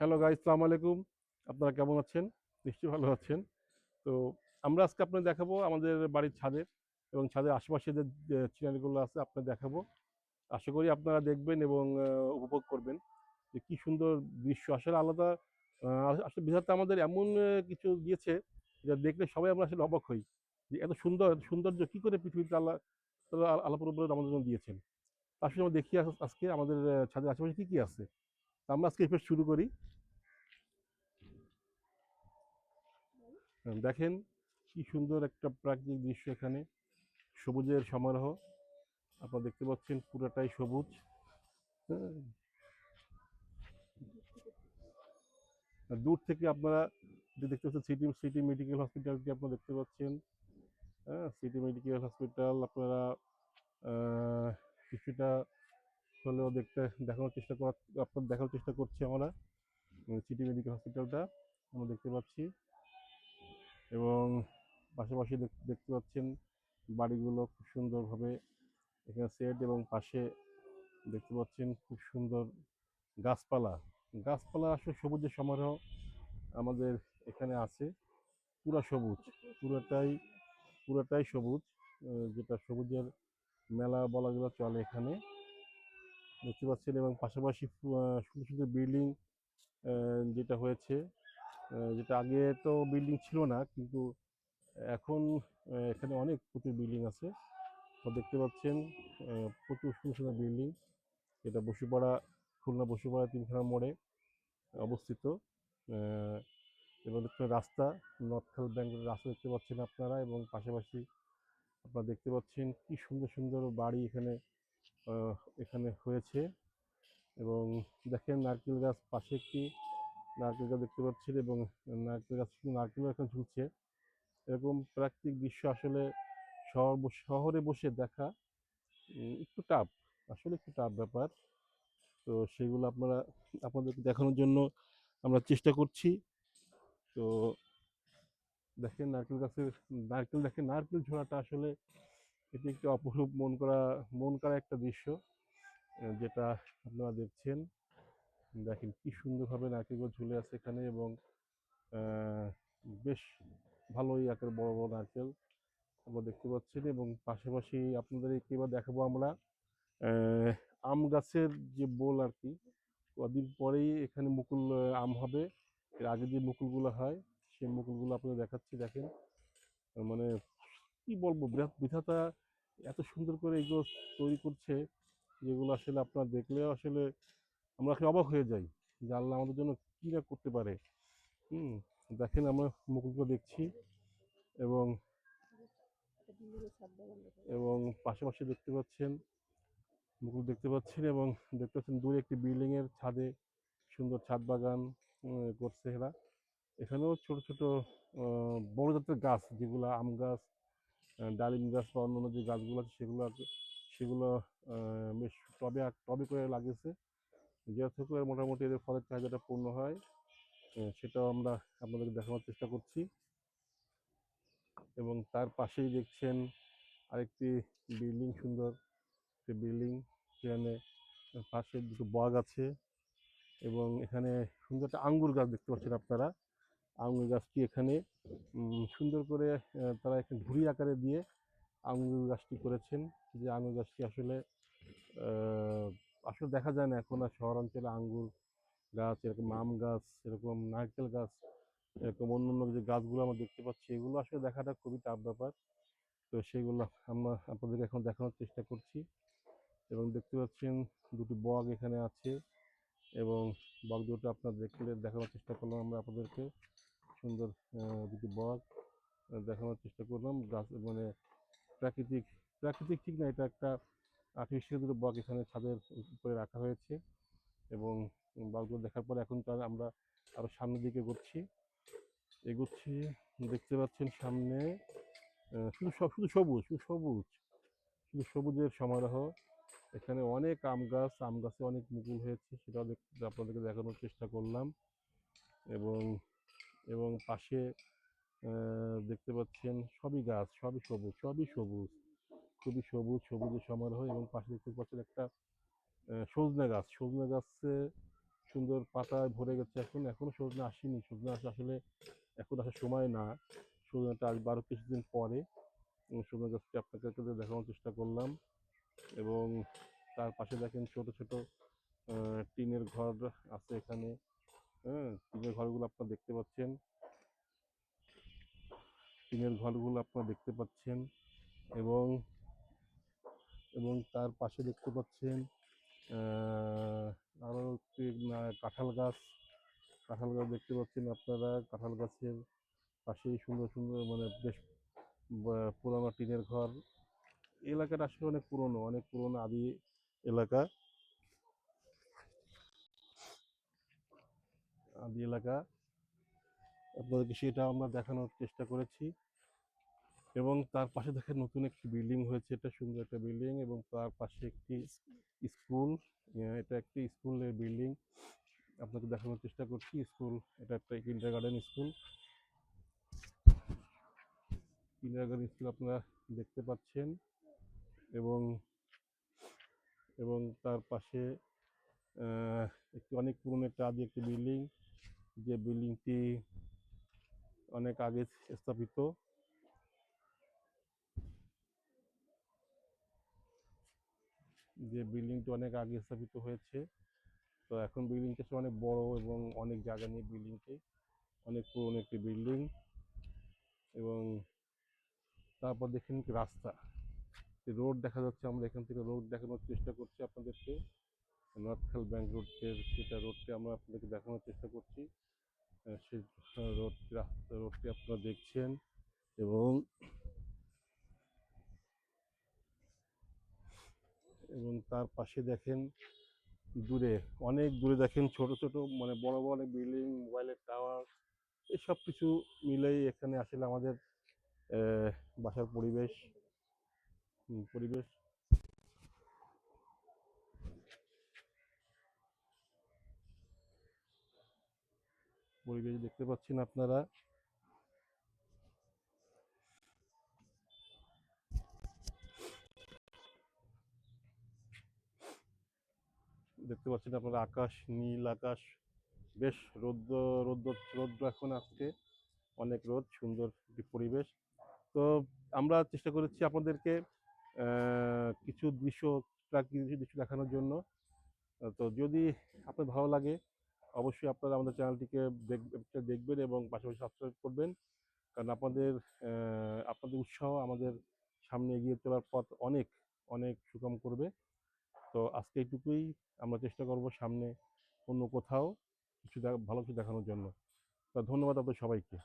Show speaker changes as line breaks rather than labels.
Hello guy সালাম আলাইকুম আপনারা কেমন আছেন নিশ্চয়ই ভালো আছেন তো আমরা আজকে আপনাদের দেখাবো আমাদের বাড়ির ছাদের এবং ছাদের আশেপাশে যে সিনারিগুলো আছে আপনাদের দেখাবো আশা করি আপনারা দেখবেন এবং উপভোগ করবেন যে কী সুন্দর দৃশ্য আসলে আলাদা আসলে বিধাতা আমাদের এমন কিছু দিয়েছে যা দেখলে সবাই আমরা আসলে অবাক হই যে এত সুন্দর সৌন্দর্য কী করে পৃথিবীতে আল্লাহ আল্লাহ পুরো আমাদের জন্য দিয়েছেন আসলে আমরা দেখি আজ- আজকে আমাদের ছাদের আশেপাশে কী কী আছে আমরা আজকে এবার শুরু করি। দেখেন কি সুন্দর একটা প্রাকৃতিক দৃশ্য এখানে। সবুজের সমারোহ। আপনারা দেখতে পাচ্ছেন পুরোটাই সবুজ। হ্যাঁ। দূর থেকে আপনারা যে দেখতে পাচ্ছেন সিটি সিটি মেডিকেল হসপিটালটি আপনারা দেখতে পাচ্ছেন? হ্যাঁ সিটি মেডিকেল হসপিটাল আপনারা কিছুটা হলেও দেখতে, দেখানোর চেষ্টা করার, আপনার দেখানোর চেষ্টা করছি আমরা সিটি মেডিকেল হসপিটালটা, আমরা দেখতে পাচ্ছি। এবং পাশাপাশি দেখতে পাচ্ছেন বাড়িগুলো খুব সুন্দরভাবে এখানে সেট এবং পাশে দেখতে পাচ্ছেন খুব সুন্দর গাছপালা। গাছপালা আসলে সবুজের সমারোহ আমাদের এখানে আছে, পুরা সবুজ, পুরোটাই পুরোটাই সবুজ যেটা সবুজের মেলা বলা গেলে চলে এখানে। দেখতে পাচ্ছেন এবং পাশাপাশি সুন্দর সুন্দর বিল্ডিং যেটা হয়েছে। যেটা আগে তো বিল্ডিং ছিল না, কিন্তু এখন এখানে অনেক প্রচুর বিল্ডিং আছে। দেখতে পাচ্ছেন প্রচুর সুন্দর সুন্দর বিল্ডিং। এটা বসুপাড়া, খুলনা বসুপাড়া তিনখানা মোড়ে অবস্থিত। এবং রাস্তা নর্থখাল ব্যাঙ্গের রাস্তা দেখতে পাচ্ছেন আপনারা এবং পাশাপাশি আপনারা দেখতে পাচ্ছেন কি সুন্দর সুন্দর বাড়ি এখানে এখানে হয়েছে। এবং দেখেন নারকেল গাছ পাশে একটি নারকেল গাছ দেখতে পাচ্ছেন এবং নারকেল গাছ শুধু নারকেলও এখানে ঝুলছে। এরকম প্রাকৃতিক দৃশ্য আসলে শহর শহরে বসে দেখা একটু টাফ আসলে একটু টাফ ব্যাপার। তো সেগুলো আপনারা, আপনাদেরকে দেখানোর জন্য আমরা চেষ্টা করছি। তো দেখেন নারকেল গাছের, নারকেল দেখেন, নারকেল ঝোড়াটা আসলে এটি একটি অপরূপ মন করা মন করা একটা দৃশ্য যেটা আপনারা দেখছেন। দেখেন কি সুন্দরভাবে নারকেলগুলো ঝুলে আছে এখানে এবং বেশ ভালোই আকার বড় বড় নারকেল আমরা দেখতে পাচ্ছেন এবং পাশাপাশি আপনাদের এবার দেখাবো আমরা আম গাছের যে বোল আর কি, কদিন পরেই এখানে মুকুল আম হবে। এর আগে যে মুকুলগুলো হয়, সেই মুকুলগুলো আপনাদের দেখাচ্ছি, দেখেন। মানে কি বলব? বিরাট বিধাতা এত সুন্দর করে এগুলো তৈরি করছে, যেগুলো আসলে আপনারা দেখলেও আসলে আমরা অবাক হয়ে যাই যে আল্লাহ আমাদের জন্য কী না করতে পারে। হুম, দেখেন আমরা মুকুলগুলো দেখছি এবং এবং পাশাপাশি দেখতে পাচ্ছেন, মুকুল দেখতে পাচ্ছেন এবং দেখতে পাচ্ছেন দূরে একটি বিল্ডিং এর ছাদে সুন্দর ছাদ বাগান করছে এরা। এখানেও ছোট ছোট বড় জাতের গাছ যেগুলো আম গাছ ডালিম গাছ বা অন্যান্য যে গাছগুলো আছে সেগুলো সেগুলো বেশ টবে টবে করে লাগিয়েছে। যে থেকে মোটামুটি এদের ফলের চাহিদাটা পূর্ণ হয় সেটাও আমরা আপনাদেরকে দেখানোর চেষ্টা করছি। এবং তার পাশেই দেখছেন আরেকটি বিল্ডিং সুন্দর। একটি বিল্ডিং সেখানে পাশে দুটো বাগ আছে এবং এখানে সুন্দর একটা আঙ্গুর গাছ দেখতে পাচ্ছেন আপনারা। আঙ্গুর গাছটি এখানে সুন্দর করে তারা এখানে ঝুড়ি আকারে দিয়ে আঙ্গুর গাছটি করেছেন। যে আঙ্গুর গাছটি আসলে আসলে দেখা যায় না এখন আর শহরাঞ্চলে আঙ্গুর গাছ, এরকম আম গাছ, এরকম নারকেল গাছ, এরকম অন্য অন্য যে গাছগুলো আমরা দেখতে পাচ্ছি, এগুলো আসলে দেখাটা খুবই টাফ ব্যাপার। তো সেগুলো আমরা আপনাদেরকে এখন দেখানোর চেষ্টা করছি এবং দেখতে পাচ্ছেন দুটি বগ এখানে আছে এবং বগ দুটো আপনার দেখলে দেখানোর চেষ্টা করলাম আমরা আপনাদেরকে। সুন্দর দুটি আহ, দেখানোর চেষ্টা করলাম। গাছ মানে প্রাকৃতিক প্রাকৃতিক ঠিক না এটা একটা আর্টিফিশিয়াল দুটো বগ এখানে ছাদের উপরে রাখা হয়েছে এবং বগগুলো দেখার পর এখন তার আমরা আরও সামনের দিকে এগোচ্ছি। এগোচ্ছি দেখতে পাচ্ছেন সামনে শুধু সব শুধু সবুজ শুধু সবুজ শুধু সবুজের সমারোহ। এখানে অনেক আম গাছ আম গাছে অনেক মুকুল হয়েছে দেখ- আপনাদেরকে দেখানোর চেষ্টা করলাম। এবং এবং পাশে দেখতে পাচ্ছেন সবই গাছ, সবই সবুজ সবই সবুজ। খুবই সবুজ, সবুজের সমারোহ এবং পাশে দেখতে পাচ্ছেন একটা সজনে গাছ। সজনে গাছে সুন্দর পাতায় ভরে গেছে এখন, এখনও সজনে আসেনি। সজনে আসা আসলে এখন আসার সময় না। সজনেটা আসবে আরও কিছুদিন পরে সজনে গাছটি আপনাকে দেখানোর চেষ্টা করলাম। এবং তার পাশে দেখেন ছোট ছোট টিনের ঘর আছে এখানে। হ্যাঁ টিনের ঘরগুলো আপনারা দেখতে পাচ্ছেন। টিনের ঘরগুলো আপনারা দেখতে পাচ্ছেন এবং এবং তার পাশে দেখতে পাচ্ছেন আহ, আরও একটি কাঁঠাল গাছ। কাঁঠাল গাছ দেখতে পাচ্ছেন আপনারা। কাঁঠাল গাছের পাশেই সুন্দর সুন্দর মানে বেশ পুরানো টিনের ঘর। এলাকাটা আসলে অনেক পুরনো অনেক পুরনো আদি এলাকা। আদি এলাকা। আপনাদেরকে সেটা আমরা দেখানোর চেষ্টা করেছি। এবং তার পাশে দেখেন নতুন একটি বিল্ডিং হয়েছে। এটা সুন্দর একটা বিল্ডিং এবং তার পাশে একটি স্কুল। এটা একটি স্কুলের বিল্ডিং। আপনাকে দেখানোর চেষ্টা করছি। স্কুল, এটা একটা kindergarten school. Kindergarten school আপনারা দেখতে পাচ্ছেন। এবং এবং তার পাশে একটি অনেক পুরনো একটা আদি একটি বিল্ডিং। যে বিল্ডিংটি অনেক আগে স্থাপিত। যে বিল্ডিংটি অনেক আগে স্থাপিত হয়েছে। তো এখন বিল্ডিংটি আসলে অনেক বড় এবং অনেক জায়গা নিয়ে বিল্ডিংটি, অনেক পুরনো একটি বিল্ডিং এবং তারপর দেখেন রাস্তা। রোড দেখা যাচ্ছে, আমরা এখান থেকে রোড দেখানোর চেষ্টা করছি আপনাদেরকে। নর্থ খাল ব্যাংক রোডের সেটা রোডটি আমরা আপনাদেরকে দেখানোর চেষ্টা করছি। সেই রোডটি রাস্তা রোডটি আপনারা দেখছেন এবং এবং তার পাশে দেখেন দূরে, অনেক দূরে দেখেন ছোট ছোট মানে বড় বড় বিল্ডিং, মোবাইলের টাওয়ার এই সব কিছু মিলেই এখানে আসলে আমাদের বাসার পরিবেশ পরিবেশ পরিবেশ দেখতে পাচ্ছেন আপনারা। দেখতে পাচ্ছেন আপনারা, আকাশ নীল আকাশ। বেশ রৌদ্র রৌদ্র রৌদ্র এখন আজকে। অনেক রোদ, সুন্দর একটি পরিবেশ। তো আমরা চেষ্টা করেছি আপনাদেরকে কিছু দৃশ্য, প্রাকৃতিক দৃশ্য দেখানোর জন্য। তো যদি আপনার ভালো লাগে অবশ্যই আপনারা আমাদের চ্যানেলটিকে দেখ- দেখবেন এবং পাশাপাশি সাবস্ক্রাইব করবেন। কারণ আপনাদের আপনাদের উৎসাহ আমাদের সামনে এগিয়ে চলার পথ অনেক অনেক সুগম করবে। তো আজকে এইটুকুই। আমরা চেষ্টা করব সামনে অন্য কোথাও কিছু ভালো কিছু দেখানোর জন্য। তো ধন্যবাদ আপনাদের সবাইকে।